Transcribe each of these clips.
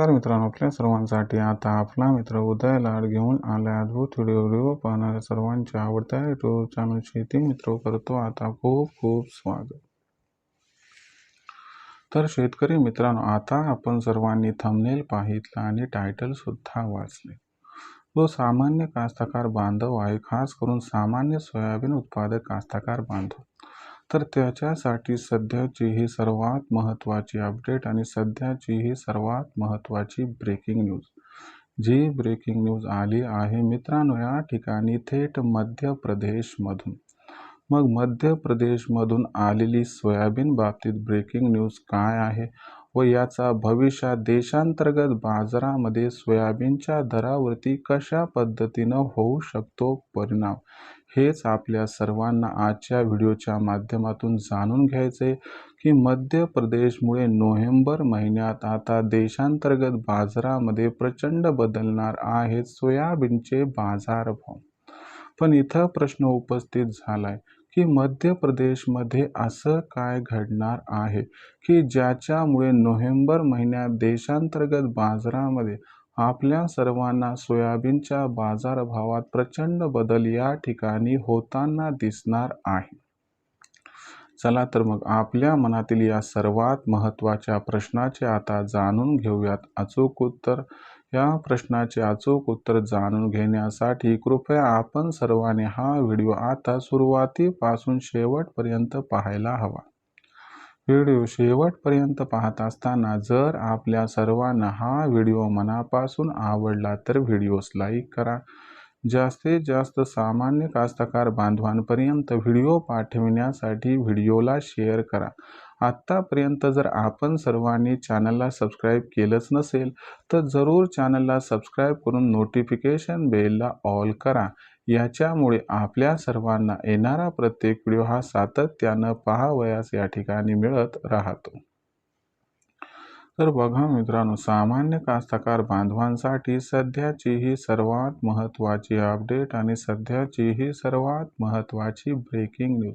नमस्कार मित्रांनो आपल्या सर्वांसाठी आता आपला मित्र उदय लाड घेऊन आला अद्भुत व्हिडिओ व्हिडिओ पाहणाऱ्या सर्वांच्या आवडत्या युट्यूब चॅनल शेती मित्र करतो आता खूप खूप स्वागत. तर शेतकरी मित्रांनो आता आपण सर्वांनी थंबनेल पाहितला आणि टायटल सुद्धा वाचले. जो सामान्य कास्तकार बांधव आहे खास करून सामान्य सोयाबीन उत्पादक कास्तकार बांधव तर त्याच्यासाठी सध्याची ही सर्वात महत्त्वाची अपडेट आणि सध्याची ही सर्वात महत्त्वाची ब्रेकिंग न्यूज जी ब्रेकिंग न्यूज आली आहे मित्रांनो या ठिकाणी थेट मध्य प्रदेशमधून मग मध्य प्रदेशमधून आलेली सोयाबीन बाबतीत ब्रेकिंग न्यूज काय आहे व याचा भविष्यात देशांतर्गत बाजारामध्ये सोयाबीनच्या दरावरती कशा पद्धतीनं होऊ शकतो परिणाम? हेच आपल्या सर्वांना आजच्या व्हिडिओच्या माध्यमातून जाणून घ्यायचे की मध्य प्रदेशमुळे नोव्हेंबर महिन्यात आता देशांतर्गत बाजारामध्ये प्रचंड बदलणार आहेत सोयाबीनचे बाजारभाव पण इथं प्रश्न उपस्थित झालाय की मध्य प्रदेशमध्ये असं काय घडणार आहे की ज्याच्यामुळे नोव्हेंबर महिन्यात देशांतर्गत बाजारामध्ये आपल्या सर्वांना सोयाबीनच्या बाजारभावात प्रचंड बदल या ठिकाणी होताना दिसणार आहे. चला तर मग आपल्या मनातील या सर्वात महत्त्वाच्या प्रश्नाचे आता जाणून घेऊयात. अचूक उत्तर या प्रश्नाचे अचूक उत्तर जाणून घेण्यासाठी कृपया आपण सर्वांनी हा व्हिडिओ आता सुरुवातीपासून शेवटपर्यंत पाहायला हवा. व्हिडिओ शेवटपर्यंत पाहत असताना जर आपल्या सर्वांना हा व्हिडिओ मनापासून आवडला तर व्हिडिओस लाईक करा. जास्तीत जास्त सामान्य कास्तकार बांधवांपर्यंत व्हिडिओ पाठविण्यासाठी व्हिडिओला शेअर करा. आत्तापर्यंत जर आपण सर्वांनी चॅनलला सबस्क्राईब केलंच नसेल तर जरूर चॅनलला सबस्क्राईब करून नोटिफिकेशन बेलला ऑल करा. याच्यामुळे आपल्या सर्वांना येणारा प्रत्येक व्हिडिओ हा सातत्यानं पाहावयास या ठिकाणी मिळत राहतो. तर बघा मित्रांनो सामान्य कास्तकार बांधवांसाठी सध्याची ही सर्वात महत्त्वाची अपडेट आणि सध्याची ही सर्वात महत्त्वाची ब्रेकिंग न्यूज.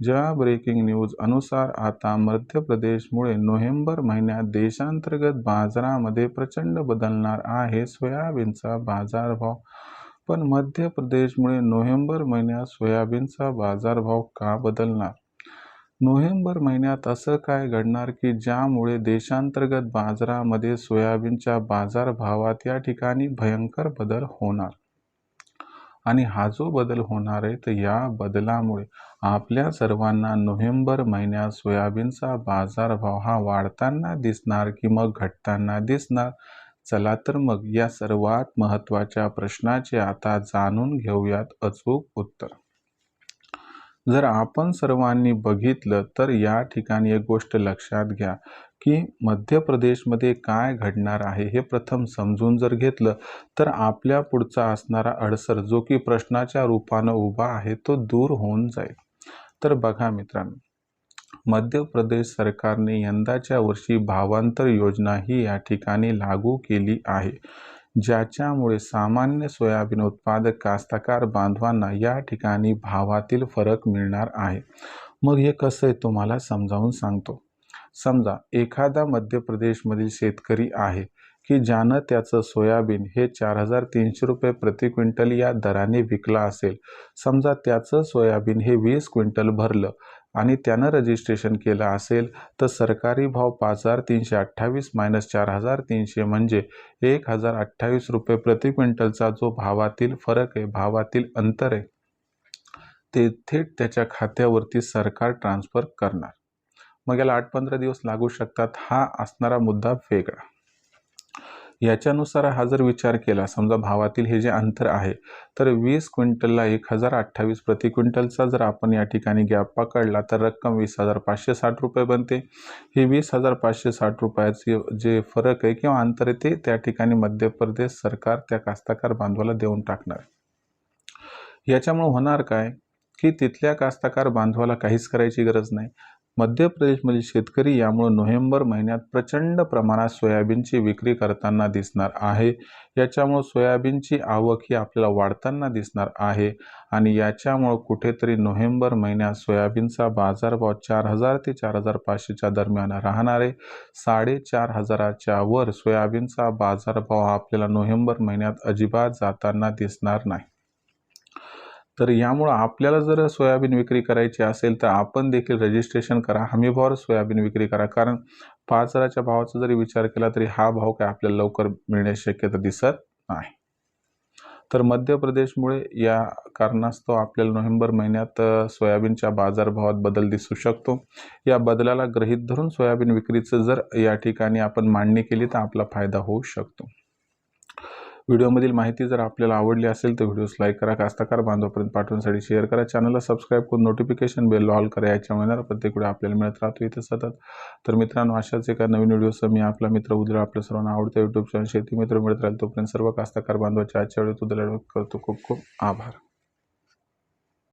ज्या ब्रेकिंग न्यूज अनुसार आता मध्य प्रदेशमुळे नोव्हेंबर महिन्यात देशांतर्गत बाजारामध्ये प्रचंड बदलणार आहे. सोयाबीनचा बाजारभाव पण मध्य प्रदेशमुळे नोव्हेंबर महिन्यात सोयाबीनचा बाजारभाव का बदलणार? नोव्हेंबर महिन्यात असं काय घडणार की ज्यामुळे देशांतर्गत बाजारामध्ये सोयाबीनच्या बाजारभावात या ठिकाणी भयंकर बदल होणार? आणि हा जो बदल होणार आहे तर या बदलामुळे आपल्या सर्वांना नोव्हेंबर महिन्यात सोयाबीनचा बाजारभाव हा वाढताना दिसणार की मग घटताना दिसणार? चला तर मग या सर्वात महत्त्वाच्या प्रश्नाचे आता जाणून घेऊयात अचूक उत्तर. जर आपण सर्वांनी बघितलं तर या ठिकाणी एक गोष्ट लक्षात घ्या की मध्य प्रदेशमध्ये काय घडणार आहे हे प्रथम समजून जर घेतलं तर आपल्या पुढचा असणारा अडसर जो की प्रश्नाच्या रूपानं उभा आहे तो दूर होऊन जाईल. तर बघा मित्रांनो मध्य प्रदेश सरकारने यंदाच्या वर्षी भावांतर योजना ही या ठिकाणी लागू केली आहे ज्याच्यामुळे सामान्य सोयाबीन उत्पादक कास्तकार बांधवांना या ठिकाणी भावातील फरक मिळणार आहे. मग हे कसं आहे तुम्हाला समजावून सांगतो. समजा एखादा मध्य प्रदेशमधील शेतकरी आहे की ज्यानं त्याचं सोयाबीन हे चार हजार तीनशे रुपये प्रति क्विंटल या दराने विकला असेल. समजा त्याचं सोयाबीन हे वीस क्विंटल भरलं आणि त्यानं रजिस्ट्रेशन केलं असेल तर सरकारी भाव पाच हजार तीनशे अठ्ठावीस मायनस चार हजार तीनशे म्हणजे एक हजार अठ्ठावीस रुपये प्रति क्विंटलचा जो भावातील फरक आहे भावातील अंतर आहे ते थेट त्याच्या खात्यावरती सरकार ट्रान्सफर करणार. मग याला आठ पंधरा दिवस लागू शकतात हा असणारा मुद्दा वेगळा. याच्यानुसार हा जर विचार केला समजा भावातील हे जे अंतर आहे तर वीस क्विंटलला एक हजार अठ्ठावीस प्रति क्विंटलचा जर आपण या ठिकाणी गॅप पकडला तर रक्कम वीस हजार पाचशे साठ रुपये बनते. ही वीस हजार पाचशे साठ रुपयाचे जे फरक आहे किंवा अंतर आहे ते त्या ठिकाणी मध्य प्रदेश सरकार त्या कास्तकार बांधवाला देऊन टाकणार. याच्यामुळे होणार काय? की तिथल्या कास्तकार बांधवाला काहीच करायची गरज नाही. मध्य प्रदेशमधील शेतकरी यामुळे नोव्हेंबर महिन्यात प्रचंड प्रमाणात सोयाबीनची विक्री करताना दिसणार आहे. याच्यामुळं सोयाबीनची आवक ही आपल्याला वाढताना दिसणार आहे आणि याच्यामुळं कुठेतरी नोव्हेंबर महिन्यात सोयाबीनचा बाजारभाव चार हजार ते चार हजार पाचशेच्या दरम्यान राहणारे साडेचार हजाराच्या वर सोयाबीनचा बाजारभाव हा आपल्याला नोव्हेंबर महिन्यात अजिबात जाताना दिसणार नाही. तर यामुळं आपल्याला जर सोयाबीन विक्री करायची असेल तर आपण देखील रजिस्ट्रेशन करा. हमीभावावर सोयाबीन विक्री करा. कारण पाच हजाराच्या भावाचा जरी विचार केला तरी हा भाव काय आपल्याला लवकर मिळण्याची शक्यता दिसत नाही. तर मध्य प्रदेशमुळे या कारणास्तव आपल्याला नोव्हेंबर महिन्यात सोयाबीनच्या बाजारभावात बदल दिसू शकतो. या बदलाला गृहीत धरून सोयाबीन विक्रीचं जर या ठिकाणी आपण मांडणी केली तर आपला फायदा होऊ शकतो. व्हिडिओमधील माहिती जर आपल्याला आवडली असेल तर व्हिडिओस लाईक करा कास्तकार बांधवापर्यंत पाठवण्यासाठी शेअर करा. चॅनलला सबस्क्राईब करून नोटिफिकेशन बेल ऑल करा याच्यामुळे मिळणार प्रत्येक व्हिडिओ आपल्याला मिळत राहतो. इथे सतत. तर मित्रांनो अशाच एका नवीन व्हिडिओसह मी आपला मित्र उद्या आपल्या सर्वांना आवडतं यूट्यूब चॅनल शेती मित्र मिळत राहील. तोपर्यंत सर्व कास्तकार बांधवाच्या आजच्या वेळेत उद्या करतो. खूप खूप आभार.